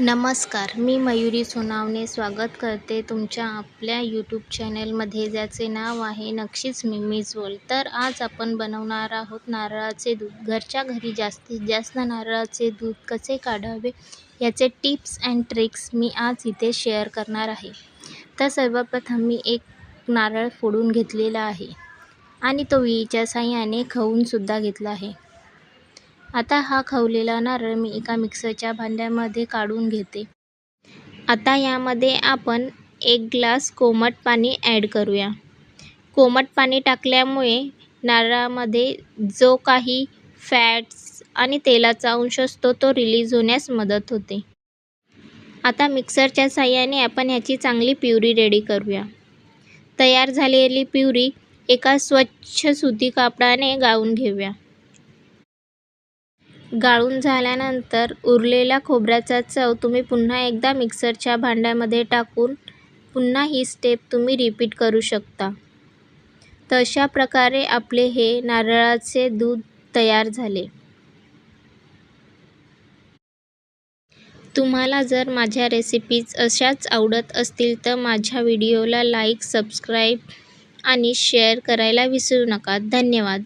नमस्कार मी मयुरी सोनावणे स्वागत करते तुमच्या आपल्या यूट्यूब चॅनलमध्ये ज्याचे नाव आहे नक्षीच मिमीज मिजवल तर आज आपण बनवणार आहोत नारळाचे दूध. घरच्या घरी जास्तीत जास्त नारळाचे दूध कसे काढावे याचे टिप्स अँड ट्रिक्स मी आज इथे शेअर करणार आहे. तर सर्वप्रथम मी एक नारळ फोडून घेतलेला आहे. आणि तो विळीच्या साह्याने खवूनसुद्धा घेतला आहे. आता हा खवलेला नारळ मी एका मिक्सरच्या भांड्यामध्ये काढून घेते. आता यामध्ये आपण एक ग्लास कोमट पाणी ॲड करूया. कोमट पाणी टाकल्यामुळे नारळामध्ये जो काही फॅट्स आणि तेलाचा अंश असतो तो रिलीज होण्यास मदत होते. आता मिक्सरच्या साह्याने आपण ह्याची चांगली प्युरी रेडी करूया. तयार झालेली प्युरी एका स्वच्छ सुती कापडाने गाळून घेऊया. गाळून झाल्यानंतर उरलेल्या खोबऱ्याचा चव तुम्ही पुन्हा एकदा मिक्सरच्या भांड्यामध्ये टाकून पुन्हा ही स्टेप तुम्ही रिपीट करू शकता. तर अशा प्रकारे आपले हे नारळाचे दूध तयार झाले. तुम्हाला जर माझ्या रेसिपीज अशाच आवडत असतील तर माझ्या व्हिडिओला लाईक सबस्क्राईब आणि शेअर करायला विसरू नका. धन्यवाद.